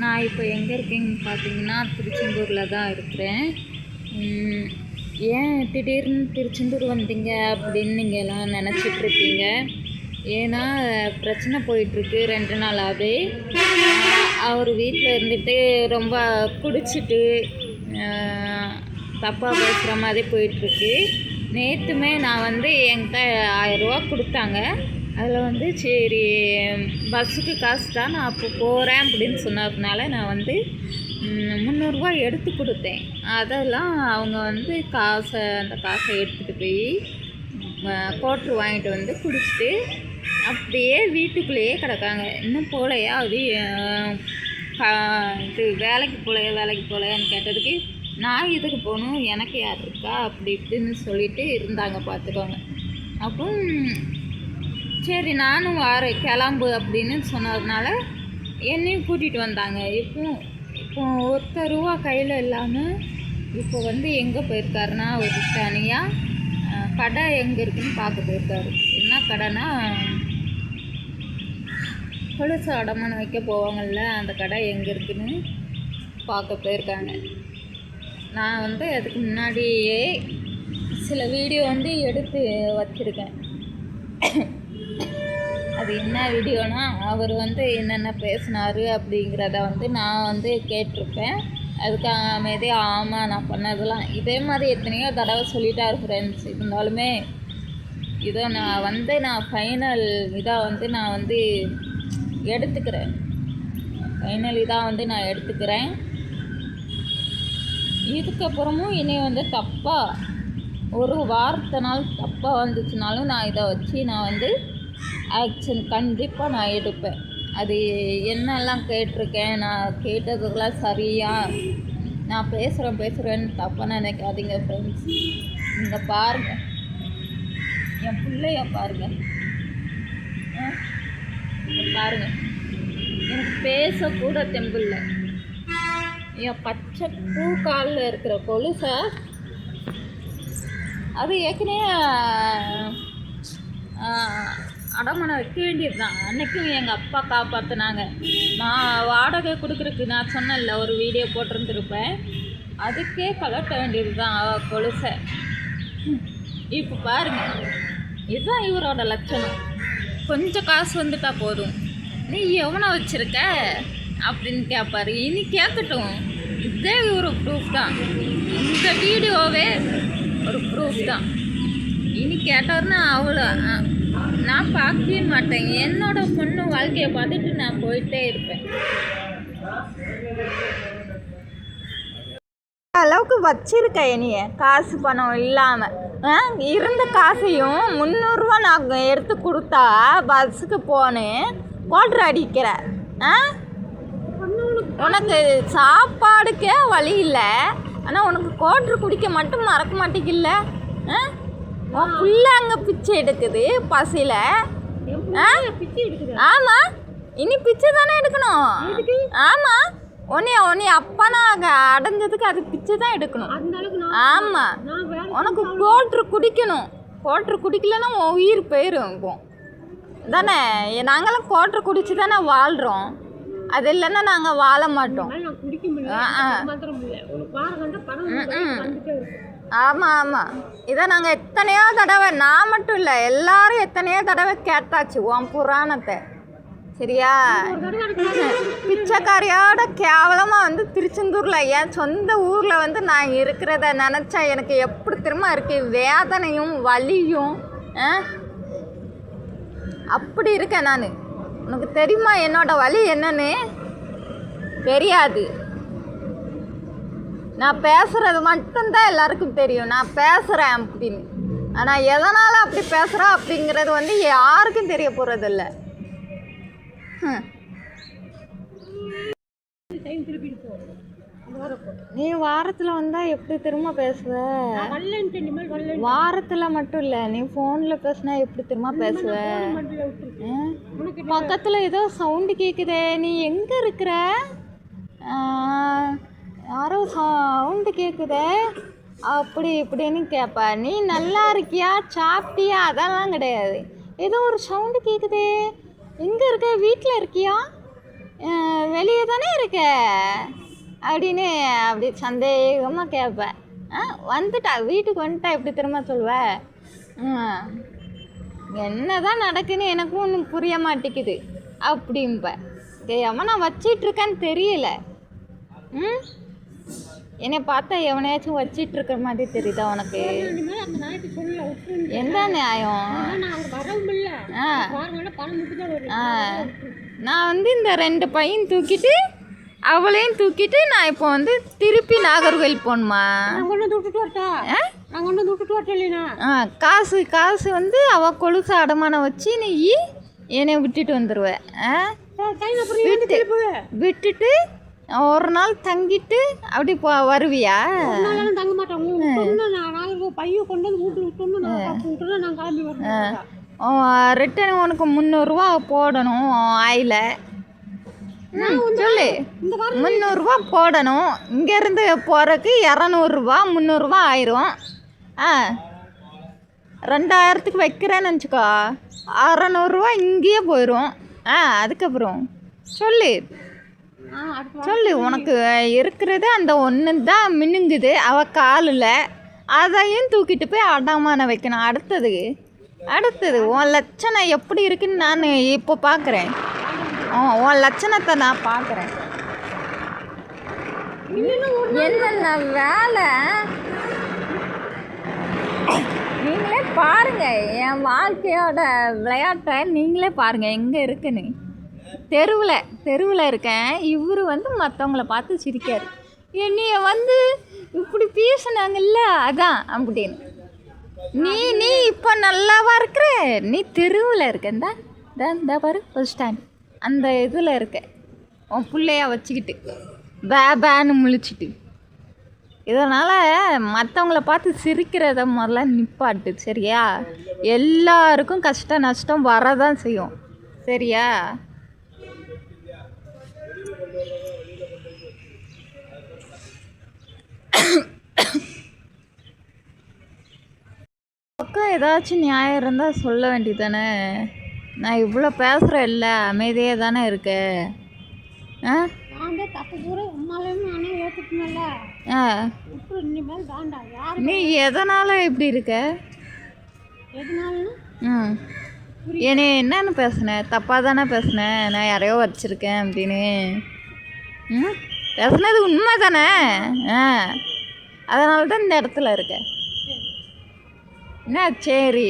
நான் இப்போ எங்கே இருக்கேன்னு பார்த்தீங்கன்னா திருச்செந்தூரில் தான் இருக்கிறேன். ஏன் திடீர்னு திருச்செந்தூர் வந்தீங்க அப்படின்னு நீங்கள் எல்லாம் நினச்சிட்ருக்கீங்க ஏன்னா பிரச்சனை போயிட்டுருக்கு ரெண்டு நாளாகவே அவர் வீட்டில் இருந்துட்டு ரொம்ப குடிச்சிட்டு தப்பாக பேசுகிற மாதிரி போயிட்டுருக்கு. நேற்றுமே நான் வந்து என்கிட்ட ஆயிரரூவா கொடுத்தாங்க. அதில் வந்து சரி பஸ்ஸுக்கு காசு தான் நான் அப்போ போகிறேன் அப்படின்னு சொன்னதுனால நான் வந்து முந்நூறுரூவா எடுத்து கொடுத்தேன். அதெல்லாம் அவங்க வந்து காசை அந்த காசை எடுத்துகிட்டு போய் கோட்ரு வாங்கிட்டு வந்து குடிச்சிட்டு அப்படியே வீட்டுக்குள்ளேயே கிடக்காங்க. இன்னும் போகலையா? அது இது வேலைக்கு போகலையா? வேலைக்கு போகலையான்னு கேட்டதுக்கு நான் இதுக்கு போகணும்? எனக்கு யார் இருக்கா? அப்படி இப்படின்னு சொல்லிட்டு இருந்தாங்க பார்த்துக்கோங்க. அப்போ சரி நானும் வாரேன் கிளம்பு அப்படின்னு சொன்னதுனால என்னையும் கூட்டிகிட்டு வந்தாங்க. இப்போ இப்போ ஒத்த ரூபா கையில் இல்லாமல் இப்போ வந்து எங்கே போயிருக்காருன்னா ஒரு தனியாக கடை எங்கே இருக்குன்னு பார்க்க போயிருக்காரு. என்ன கடைன்னா கொலுசு அடமானம் வைக்க போவாங்கள்ல அந்த கடை எங்கே இருக்குன்னு பார்க்க போயிருக்காங்க. நான் வந்து அதுக்கு முன்னாடியே சில வீடியோ வந்து எடுத்து வச்சுருக்கேன். அது என்ன வீடியோனா அவர் வந்து என்னென்ன பேசினாரு அப்படிங்கிறத வந்து நான் வந்து கேட்டிருப்பேன். அதுக்கு அமைதி ஆமாம் நான் பண்ணதெல்லாம். இதே மாதிரி எத்தனையோ தடவை சொல்லிட்டார் ஃப்ரெண்ட்ஸ் இருந்தாலுமே இதை நான் வந்து நான் ஃபைனல் இதாக வந்து நான் வந்து எடுத்துக்கிறேன். ஃபைனல் இதாக வந்து நான் எடுத்துக்கிறேன். இதுக்கப்புறமும் இனி வந்து தப்பாக ஒரு வார்த்தைனால் தப்பாக வந்துச்சுனாலும் நான் இதை வச்சு நான் வந்து ஆக்ஷன் கண்டிப்பாக நான் எடுப்பேன். அது என்னெல்லாம் கேட்டிருக்கேன் நான் கேட்டதுக்கெல்லாம் சரியா நான் பேசுகிறேன் பேசுகிறேன்னு தப்பாக நினைக்காதீங்க ஃப்ரெண்ட்ஸ் நீங்கள் பாருங்கள் என் பிள்ளைய பாருங்கள் பாருங்கள் எனக்கு பேசக்கூட தெம்பில்லை. என் பச்சை பூ காலில் இருக்கிற கொலுசை அது ஏற்கனவே அடமானம் வைக்க வேண்டியது தான் அன்றைக்கும் எங்கள் அப்பா காப்பாற்றினாங்க நான் வாடகை கொடுக்குறதுக்கு நான் சொன்னேன்ல ஒரு வீடியோ போட்டிருந்துருப்பேன். அதுக்கே கலட்ட வேண்டியது தான் கொலுசை. இப்போ பாருங்கள் இதுதான் இவரோட லட்சணம். கொஞ்சம் காசு வந்துட்டா போதும். நீ எவனை வச்சுருக்க? அப்படின்னு கேட்பாரு இனி கேட்கட்டும் இதே ஒரு ப்ரூஃப் தான். இந்த வீடியோவே ஒரு ப்ரூஃப் தான். இனி கேட்டாருன்னா அவ்வளோ நான் பார்க்கவே மாட்டேன். என்னோட பொண்ணு வாழ்க்கையை பார்த்துட்டு நான் போயிட்டே இருப்பேன். அளவுக்கு வச்சிருக்க என்னைய? காசு பணம் இல்லாமல் இருந்த காசையும் முந்நூறுரூவா நான் எடுத்து கொடுத்தா பஸ்ஸுக்கு போனேன். கோட்ரு அடிக்கிற. ஆ? உனக்கு சாப்பாடுக்கே வழி இல்லை. ஆனால் உனக்கு கோட்ரு குடிக்க மட்டும் மறக்க மாட்டேங்கில்ல. ஆ? உன் புள்ள அங்கே பிச்சை எடுக்குது பசியில். ஆமாம் இனி பிச்சை தானே எடுக்கணும். ஆமாம் உன்னைய உன்னைய அப்பனா அடைஞ்சதுக்கு அது பிச்சை தான் எடுக்கணும். ஆமாம் உனக்கு கோட்ரு குடிக்கணும். கோட்ரு குடிக்கலன்னா உன் உயிர் இப்போ. தானே? நாங்களாம் கோட்ரு குடிச்சு தானே வாழ்கிறோம் அது இல்லைன்னா நாங்கள் வாழ மாட்டோம். ஆமாம் ஆமாம் இதை நாங்கள் எத்தனையோ தடவை நான் மட்டும் இல்லை எல்லாரும் எத்தனையோ தடவை கேட்டாச்சு உன் புராணத்தை. சரியா? பிச்சைக்காரியோட கேவலமாக வந்து திருச்செந்தூரில் என் சொந்த ஊரில் வந்து நான் இருக்கிறத நினச்சா எனக்கு எப்படி திரும்ப இருக்கு? வேதனையும் வலியும்? அப்படி இருக்கேன் நான். உனக்கு தெரியுமா என்னோட வலி என்னன்னு? தெரியாது. நான் பேசுகிறது மட்டும்தான் எல்லாருக்கும் தெரியும். நான் பேசுகிறேன் அப்படின்னு. ஆனால் எதனால் அப்படி பேசுகிறா அப்படிங்கிறது வந்து யாருக்கும் தெரிய போகிறதில்ல நீ வாரத்தில் வந்தால் எப்படி திரும்ப பேசுவ? வாரத்தில் மட்டும் இல்லை நீ ஃபோனில் பேசுனா எப்படி திரும்ப பேசுவ? பக்கத்தில் ஏதோ சவுண்டு கேட்குதே நீ எங்கே இருக்கிற? யாரோ சவுண்டு கேட்குதே அப்படி இப்படின்னு கேட்ப நீ நல்லா இருக்கியா? சாப்பிட்டியா? அதெல்லாம் கிடையாது. ஏதோ ஒரு சவுண்டு கேட்குதே எங்கே இருக்க? வீட்டில் இருக்கியா? வெளியே தானே இருக்க? அப்படின்னு அப்படி சந்தேகமாக கேட்பேன் ஆ வந்துட்டா. வீட்டுக்கு வந்துட்டா. எப்படி திரும்ப சொல்லுவ என்ன தான் நடக்குன்னு எனக்கும் ஒன்றும் புரிய மாட்டேங்குது. அப்படிம்பேன் தெரியாமல் நான் வச்சிட்ருக்கேன்னு தெரியல. ம்? என்னை பார்த்தா எவனையாச்சும் வச்சிட்டு இருக்கிற மாதிரி தெரியுதா உனக்கு? எந்த நியாயம்? ஆ. நான் வந்து இந்த ரெண்டு பையன் தூக்கிட்டு அவளையும் தூக்கிட்டு நான் இப்போ வந்து திருப்பி நாகர்கோவில் போகணுமா? ஆ? காசு காசு வந்து அவள் கொலுசு அடமானம் வச்சு நீ என்னை விட்டுட்டு வந்துடுவேன் விட்டுட்டு ஒரு நாள் தங்கிட்டு அப்படி போ வருவியா? தங்க நாளைக்கு பையன் கொண்டு வந்து வீட்டு விட்டோம்னா நான் கிளம்பி வரேன் ரிட்டன் உனக்கு முந்நூறுரூவா போடணும் ஆயில. சொல்லு. முந்நூறுரூவா போடணும். இங்கேருந்து போகிறதுக்கு இரநூறுவா முந்நூறுரூவா ஆயிரும். ஆ. ரெண்டாயிரத்துக்கு வைக்கிறேன்னு நினச்சிக்கோ. அறநூறுவா இங்கேயே போயிடும் ஆ அதுக்கப்புறம். சொல்லு. சொல்லு உனக்கு இருக்கிறது அந்த ஒன்று தான் மினுங்குது. அவள் காலில். அதையும் தூக்கிட்டு போய் அடமான வைக்கணும். அடுத்தது அடுத்தது உன் லட்சணம் எப்படி இருக்குன்னு நான் இப்போ பார்க்குறேன் உன் லட்சணத்தை நான் பார்க்குறேன் என்னென்ன வேலை? நீங்களே பாருங்க என் வாழ்க்கையோட விளையாட்டை நீங்களே பாருங்க எங்கே இருக்குன்னு. தெருவில் தெருவில் இருக்கேன். இவர் வந்து மற்றவங்கள பார்த்து சிரிக்காரு. என்னைய வந்து இப்படி பேசுனாங்கல்ல அதான் அப்படின்னு. நீ நீ இப்போ நல்லாவா இருக்கிற? நீ தெருவில் இருக்கந்தா இந்த இந்த பாரு பஸ் ஸ்டாண்ட் அந்த இதில் இருக்க. உன் பிள்ளைய வச்சுக்கிட்டு பே பேன்னு முழிச்சிட்டு. இதனால் மற்றவங்கள பார்த்து சிரிக்கிறத முதல்ல நிப்பாட்டு சரியா? எல்லாருக்கும் கஷ்ட நஷ்டம் வரதான் செய்யும் சரியா? பக்கம் ஏதாச்சும் நியாயம் இருந்தால் சொல்ல வேண்டியதானே நான் இவ்வளோ பேசுகிறேன் இல்லை அமைதியாக தானே இருக்க. ஆ? தான் நீ எதனால் இப்படி இருக்க? என்னை என்னன்னு பேசுனேன் தப்பாக தானே பேசுனேன் நான் யாரையோ வச்சுருக்கேன் அப்படின்னு. ம்? பேசுனது உண்மை தானே ஆ. அதனால தான் இந்த இடத்துல இருக்க. என்ன சரி?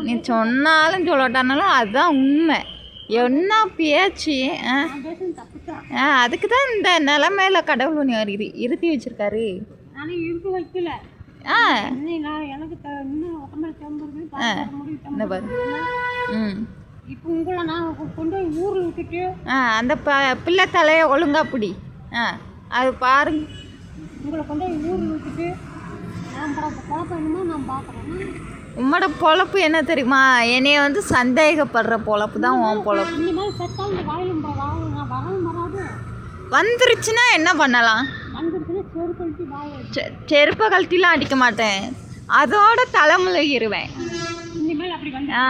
நீ சொன்னாலும் சொல்லட்டானாலும் அதுதான் உண்மை. என்ன பேச்சு? ஆ? அதுக்கு தான் இந்த நிலமையில கடவுள் உன்னை இரு இருத்தி வச்சிருக்காரு. ஆ. இந்த பாரு. ம். இப்போ உங்களை நான் கொண்டு போய் ஊரில் விட்டுட்டு ஆ அந்த ப பிள்ளை தலையை ஒழுங்கா பிடி. ஆ அது பாருங்க. உங்களை கொண்டு ஊரில் விட்டுட்டு நான் என்னமோ நான் உம்மோட பொழப்பு என்ன தெரியுமா? என்னைய வந்து சந்தேகப்படுற பொழப்பு தான் உன் பொழப்பு. இந்த வாயிலும் வரவும் வராது. வந்துருச்சுன்னா என்ன பண்ணலாம்? செருப்பை கழட்டிலாம் அடிக்க மாட்டேன். அதோட தலைமுழுகிருவேன். ஆ.